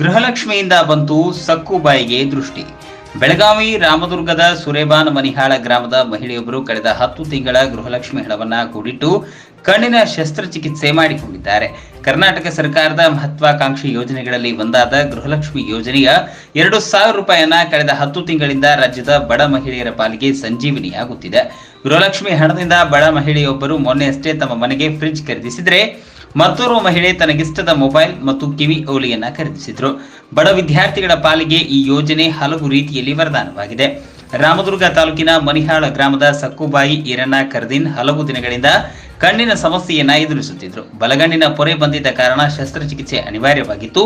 ಗೃಹಲಕ್ಷ್ಮಿಯಿಂದ ಬಂತು ಸಕ್ಕುಬಾಯಿಗೆ ದೃಷ್ಟಿ. ಬೆಳಗಾವಿ ರಾಮದುರ್ಗದ ಸುರೇಬಾನ್ ಮನಿಹಾಳ ಗ್ರಾಮದ ಮಹಿಳೆಯೊಬ್ಬರು ಕಳೆದ ಹತ್ತು ತಿಂಗಳ ಗೃಹಲಕ್ಷ್ಮಿ ಹಣವನ್ನ ಕೂಡಿಟ್ಟು ಕಣ್ಣಿನ ಶಸ್ತ್ರಚಿಕಿತ್ಸೆ ಮಾಡಿಕೊಂಡಿದ್ದಾರೆ. ಕರ್ನಾಟಕ ಸರ್ಕಾರದ ಮಹತ್ವಾಕಾಂಕ್ಷಿ ಯೋಜನೆಗಳಲ್ಲಿ ಒಂದಾದ ಗೃಹಲಕ್ಷ್ಮಿ ಯೋಜನೆಯ ಎರಡು ಸಾವಿರ ರೂಪಾಯಿಯನ್ನ ಕಳೆದ ಹತ್ತು ತಿಂಗಳಿಂದ ರಾಜ್ಯದ ಬಡ ಮಹಿಳೆಯರ ಪಾಲಿಗೆ ಸಂಜೀವಿನಿಯಾಗುತ್ತಿದೆ. ಗೃಹಲಕ್ಷ್ಮಿ ಹಣದಿಂದ ಬಡ ಮಹಿಳೆಯೊಬ್ಬರು ಮೊನ್ನೆಯಷ್ಟೇ ತಮ್ಮ ಮನೆಗೆ ಫ್ರಿಡ್ಜ್ ಖರೀದಿಸಿದ್ರೆ ಮತ್ತೋರ್ವ ಮಹಿಳೆ ತನಗಿಷ್ಟದ ಮೊಬೈಲ್ ಮತ್ತು ಕಿವಿ ಓಲಿಯನ್ನ ಖರೀದಿಸಿದ್ರು. ಬಡ ವಿದ್ಯಾರ್ಥಿಗಳ ಪಾಲಿಗೆ ಈ ಯೋಜನೆ ಹಲವು ರೀತಿಯಲ್ಲಿ ವರದಾನವಾಗಿದೆ. ರಾಮದುರ್ಗ ತಾಲೂಕಿನ ಮನಿಹಾಳ ಗ್ರಾಮದ ಸಕ್ಕುಬಾಯಿ ಈರಣ್ಣ ಕರ್ದಿನ್ ಹಲವು ದಿನಗಳಿಂದ ಕಣ್ಣಿನ ಸಮಸ್ಯೆಯನ್ನ ಎದುರಿಸುತ್ತಿದ್ರು. ಬಲಗಣ್ಣಿನ ಪೊರೆ ಬಂದಿದ್ದ ಕಾರಣ ಶಸ್ತ್ರಚಿಕಿತ್ಸೆ ಅನಿವಾರ್ಯವಾಗಿತ್ತು.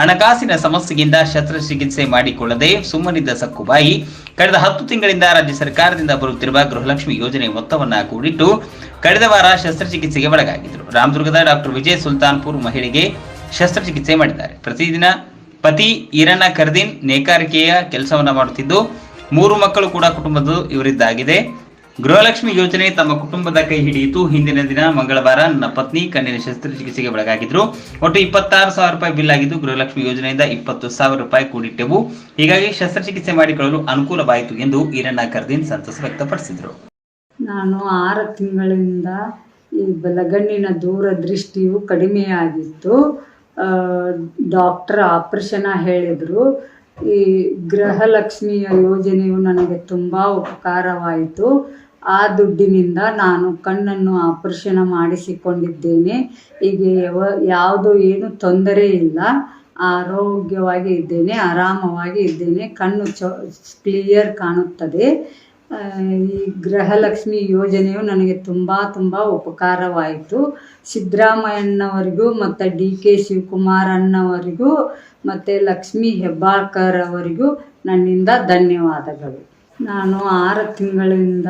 ಹಣಕಾಸಿನ ಸಮಸ್ಯೆಯಿಂದ ಶಸ್ತ್ರಚಿಕಿತ್ಸೆ ಮಾಡಿಕೊಳ್ಳದೆ ಸುಮ್ಮನಿದ್ದ ಸಕ್ಕುಬಾಯಿ ಕಳೆದ ಹತ್ತು ತಿಂಗಳಿಂದ ರಾಜ್ಯ ಸರ್ಕಾರದಿಂದ ಬರುತ್ತಿರುವ ಗೃಹಲಕ್ಷ್ಮಿ ಯೋಜನೆ ಮೊತ್ತವನ್ನ ಕೂಡಿಟ್ಟು ಕಳೆದ ವಾರ ಶಸ್ತ್ರಚಿಕಿತ್ಸೆಗೆ ಒಳಗಾಗಿದ್ರು. ರಾಮದುರ್ಗದ ಡಾಕ್ಟರ್ ವಿಜಯ್ ಸುಲ್ತಾನ್ಪುರ್ ಮಹಿಳೆಗೆ ಶಸ್ತ್ರಚಿಕಿತ್ಸೆ ಮಾಡಿದ್ದಾರೆ. ಪ್ರತಿದಿನ ಪತಿ ಈರಣ್ಣ ಕರ್ದಿನ್ ನೇಕಾರಿಕೆಯ ಕೆಲಸವನ್ನ ಮಾಡುತ್ತಿದ್ದು, ಮೂರು ಮಕ್ಕಳು ಕೂಡ ಕುಟುಂಬದ ಇವರಿದ್ದಾಗಿದೆ. ಗೃಹಲಕ್ಷ್ಮಿ ಯೋಜನೆ ತಮ್ಮ ಕುಟುಂಬದ ಕೈ ಹಿಡಿಯಿತು. ಹಿಂದಿನ ದಿನ ಮಂಗಳವಾರ ನನ್ನ ಪತ್ನಿ ಕಣ್ಣಿನ ಶಸ್ತ್ರಚಿಕಿತ್ಸೆಗೆ ಒಳಗಾಗಿದ್ರು. ಒಟ್ಟು ಇಪ್ಪತ್ತಾರು ಸಾವಿರ ರೂಪಾಯಿ ಬಿಲ್ ಆಗಿದ್ದು ಗೃಹಲಕ್ಷ್ಮಿ ಯೋಜನೆಯಿಂದ ಇಪ್ಪತ್ತು ಸಾವಿರ ರೂಪಾಯಿ ಕೂಡಿಟ್ಟೆವು. ಹೀಗಾಗಿ ಶಸ್ತ್ರಚಿಕಿತ್ಸೆ ಮಾಡಿಕೊಳ್ಳಲು ಅನುಕೂಲವಾಯಿತು ಎಂದು ಈರಣ್ಣ ಕರ್ದಿನ್ ಸಂತಸ ವ್ಯಕ್ತಪಡಿಸಿದರು. ನಾನು ಆರು ತಿಂಗಳಿಂದ ಈ ಬಲಗಣ್ಣಿನ ದೂರದೃಷ್ಟಿಯು ಕಡಿಮೆಯಾಗಿತ್ತು. ಡಾಕ್ಟರ್ ಆಪರೇಷನ ಹೇಳಿದರು. ಈ ಗೃಹಲಕ್ಷ್ಮಿಯ ಯೋಜನೆಯು ನನಗೆ ತುಂಬ ಉಪಕಾರವಾಯಿತು. ಆ ದುಡ್ಡಿನಿಂದ ನಾನು ಕಣ್ಣನ್ನು ಆಪರೇಷನ್ ಮಾಡಿಸಿಕೊಂಡಿದ್ದೇನೆ. ಈಗ ಯಾವ- ಯಾವುದು ಏನು ತೊಂದರೆ ಇಲ್ಲ. ಆರೋಗ್ಯವಾಗಿ ಇದ್ದೇನೆ, ಆರಾಮವಾಗಿ ಇದ್ದೇನೆ. ಕಣ್ಣು ಚ ಕ್ಲಿಯರ್ ಕಾಣುತ್ತದೆ. ಈ ಗೃಹಲಕ್ಷ್ಮಿ ಯೋಜನೆಯು ನನಗೆ ತುಂಬ ತುಂಬ ಉಪಕಾರವಾಯಿತು. ಸಿದ್ದರಾಮಯ್ಯನವರಿಗೂ ಮತ್ತು ಡಿ ಕೆ ಶಿವಕುಮಾರ್ ಅಣ್ಣವರಿಗೂ ಮತ್ತು ಲಕ್ಷ್ಮೀ ಹೆಬ್ಬಾಳ್ಕರ್ ಅವರಿಗೂ ನನ್ನಿಂದ ಧನ್ಯವಾದಗಳು. ನಾನು ಆರು ತಿಂಗಳಿಂದ